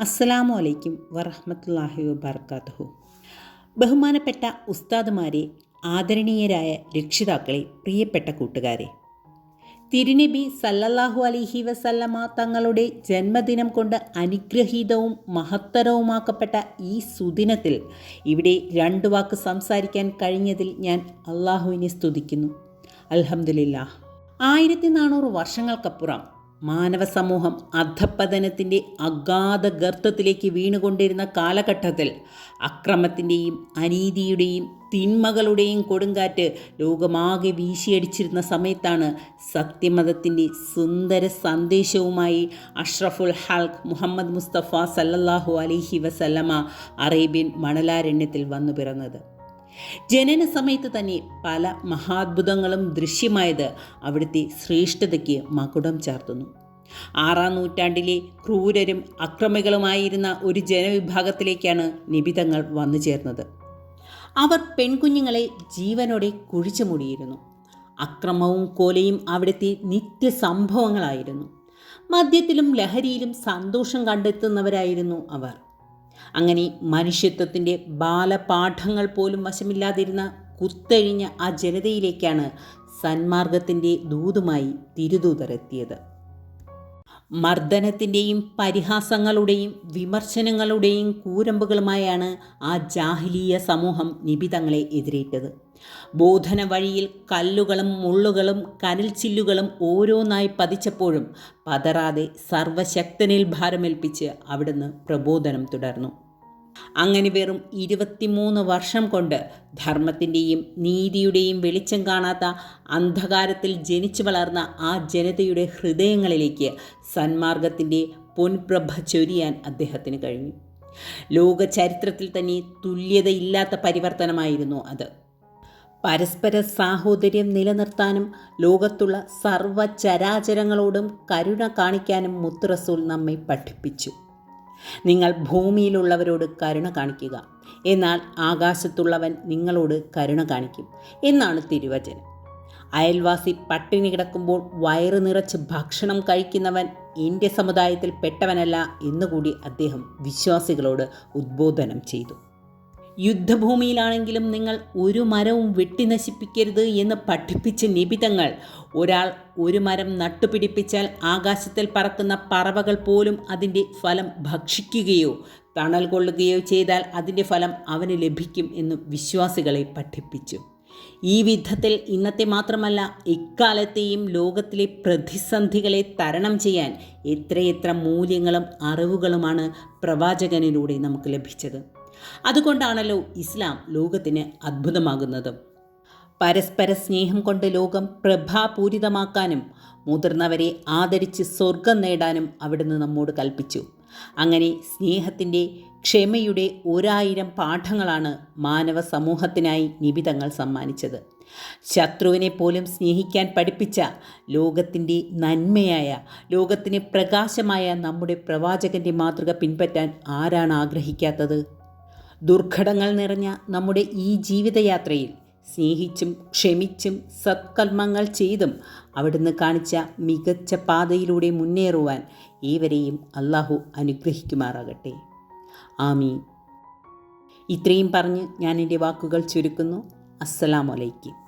അസ്സലാമു അലൈക്കും വറഹമത്തല്ലാഹി വബർക്കാത്തുഹു. ബഹുമാനപ്പെട്ട ഉസ്താദുമാരെ ആദരണീയരായ രക്ഷിതാക്കളെ പ്രിയപ്പെട്ട കൂട്ടുകാരെ. തിരുനബി സല്ലല്ലാഹു അലൈഹി വസല്ലമ തങ്ങളുടെ ജന്മദിനം കൊണ്ട് അനുഗ്രഹീതവും മഹത്തരവുമാക്കപ്പെട്ട ഈ സുദിനത്തിൽ ഇവിടെ രണ്ടു വാക്ക് സംസാരിക്കാൻ കഴിഞ്ഞതിൽ ഞാൻ അള്ളാഹുവിനെ സ്തുതിക്കുന്നു. അൽഹംദുലില്ലാ ആയിരത്തി നാനൂറ് വർഷങ്ങൾക്കപ്പുറം മാനവ സമൂഹം അധപ്പതനത്തിന്റെ അഗാധ ഗർത്തത്തിലേക്ക് വീണുകൊണ്ടിരുന്ന കാലഘട്ടത്തിൽ അക്രമത്തിന്റെയും അനീതിയുടെയും തിന്മകളുടെയും കൊടുങ്കാറ്റ് ലോകമാകെ വീശിയടിച്ചിരുന്ന സമയത്താണ് സത്യമതത്തിന്റെ സുന്ദര സന്ദേശവുമായി അഷ്റഫുൽ ഹൽക്ക് മുഹമ്മദ് മുസ്തഫ സല്ലല്ലാഹു അലൈഹി വസല്ലമ അറേബ്യൻ മണലാരണ്യത്തിൽ വന്നു പിറന്നത് ജനന സമയത്ത് തന്നെ പല മഹാത്ഭുതങ്ങളും ദൃശ്യമായത് അവിടുത്തെ ശ്രേഷ്ഠതയ്ക്ക് മകുടം ചാർത്തുന്നു. ആറാം നൂറ്റാണ്ടിലെ ക്രൂരരും അക്രമികളുമായിരുന്ന ഒരു ജനവിഭാഗത്തിലേക്കാണ് നിബിതങ്ങൾ വന്നു ചേർന്നത്. അവർ പെൺകുഞ്ഞുങ്ങളെ ജീവനോടെ കുഴിച്ചു മൂടിയിരുന്നു. അക്രമവും കൊലയും അവിടുത്തെ നിത്യസംഭവങ്ങളായിരുന്നു. മദ്യത്തിലും ലഹരിയിലും സന്തോഷം കണ്ടെത്തുന്നവരായിരുന്നു അവർ. അങ്ങനെ മനുഷ്യത്വത്തിന്റെ ബാലപാഠങ്ങൾ പോലും വശമില്ലാതിരുന്ന കുത്തഴിഞ്ഞ ആ ജനതയിലേക്കാണ് സന്മാർഗത്തിന്റെ ദൂതുമായി തിരുദൂതരെത്തിയത്. മർദ്ദനത്തിന്റെയും പരിഹാസങ്ങളുടെയും വിമർശനങ്ങളുടെയും കൂരമ്പുകളുമായാണ് ആ ജാഹിലീയ സമൂഹം നിബിതങ്ങളെ എതിരേറ്റത്. ബോധന വഴിയിൽ കല്ലുകളും മുള്ളുകളും കനൽ ചില്ലുകളും ഓരോന്നായി പതിച്ചപ്പോഴും പതറാതെ സർവശക്തനിൽ ഭാരമേൽപ്പിച്ച് അവിടുന്ന് പ്രബോധനം തുടർന്നു. അങ്ങനെ വെറും ഇരുപത്തിമൂന്ന് വർഷം കൊണ്ട് ധർമ്മത്തിന്റെയും നീതിയുടെയും വെളിച്ചം കാണാത്ത അന്ധകാരത്തിൽ ജനിച്ചു വളർന്ന ആ ജനതയുടെ ഹൃദയങ്ങളിലേക്ക് സന്മാർഗത്തിന്റെ പൊൻപ്രഭ ചൊരിയാൻ അദ്ദേഹത്തിന് കഴിഞ്ഞു. ലോക ചരിത്രത്തിൽ തന്നെ തുല്യതയില്ലാത്ത പരിവർത്തനമായിരുന്നു അത്. പരസ്പര സാഹോദര്യം നിലനിർത്താനും ലോകത്തുള്ള സർവചരാചരങ്ങളോടും കരുണ കാണിക്കാനും മുത്തുറസൂൽ നമ്മെ പഠിപ്പിച്ചു. നിങ്ങൾ ഭൂമിയിലുള്ളവരോട് കരുണ കാണിക്കുക. എന്നാൽ ആകാശത്തുള്ളവൻ നിങ്ങളോട് കരുണ കാണിക്കും. എന്നാണ് തിരുവചനം. അയൽവാസി പട്ടിണി കിടക്കുമ്പോൾ വയറ് നിറച്ച് ഭക്ഷണം കഴിക്കുന്നവൻ എന്റെ സമുദായത്തിൽ പെട്ടവനല്ല എന്നുകൂടി അദ്ദേഹം വിശ്വാസികളോട് ഉദ്ബോധനം ചെയ്തു. യുദ്ധഭൂമിയിലാണെങ്കിലും നിങ്ങൾ ഒരു മരവും വെട്ടി നശിപ്പിക്കരുത് എന്ന് പഠിപ്പിച്ച നിബിതങ്ങൾ. ഒരാൾ ഒരു മരം നട്ടുപിടിപ്പിച്ചാൽ ആകാശത്തിൽ പറക്കുന്ന പറവകൾ പോലും അതിന്റെ ഫലം ഭക്ഷിക്കുകയോ തണൽ കൊള്ളുകയോ ചെയ്താൽ അതിന്റെ ഫലം അവന് ലഭിക്കും എന്ന് വിശ്വാസികളെ പഠിപ്പിച്ചു. ഈ വിധത്തിൽ ഇന്നത്തെ മാത്രമല്ല ഇക്കാലത്തെയും ലോകത്തിലെ പ്രതിസന്ധികളെ തരണം ചെയ്യാൻ എത്രയെത്ര മൂല്യങ്ങളും അറിവുകളുമാണ് പ്രവാചകനിലൂടെ നമുക്ക് ലഭിച്ചത്. അതുകൊണ്ടാണല്ലോ ഇസ്ലാം ലോകത്തിന് അത്ഭുതമാകുന്നത്. പരസ്പര സ്നേഹം കൊണ്ട് ലോകം പ്രഭാപൂരിതമാക്കാനും മുതിർന്നവരെ ആദരിച്ച് സ്വർഗം നേടാനും അവിടുന്ന് നമ്മോട് കൽപ്പിച്ചു. അങ്ങനെ സ്നേഹത്തിന്റെ ക്ഷമയുടെ ഒരായിരം പാഠങ്ങളാണ് മാനവ സമൂഹത്തിനായി നിബിതങ്ങൾ സമ്മാനിച്ചത്. ശത്രുവിനെ പോലും സ്നേഹിക്കാൻ പഠിപ്പിച്ച ലോകത്തിന്റെ നന്മയായ ലോകത്തിന് പ്രകാശമായ നമ്മുടെ പ്രവാചകന്റെ മാതൃക പിൻപറ്റാൻ ആരാണ് ആഗ്രഹിക്കാത്തത്? ദുർഘടങ്ങൾ നിറഞ്ഞ നമ്മുടെ ഈ ജീവിതയാത്രയിൽ സ്നേഹിച്ചും ക്ഷമിച്ചും സത്കർമ്മങ്ങൾ ചെയ്തും അവിടുന്ന് കാണിച്ച മികച്ച പാതയിലൂടെ മുന്നേറുവാൻ ഏവരെയും അള്ളാഹു അനുഗ്രഹിക്കുമാറാകട്ടെ. ആമീൻ. ഇത്രയും പറഞ്ഞ് ഞാൻ എന്റെ വാക്കുകൾ ചുരുക്കുന്നു. അസ്സലാമലൈക്കും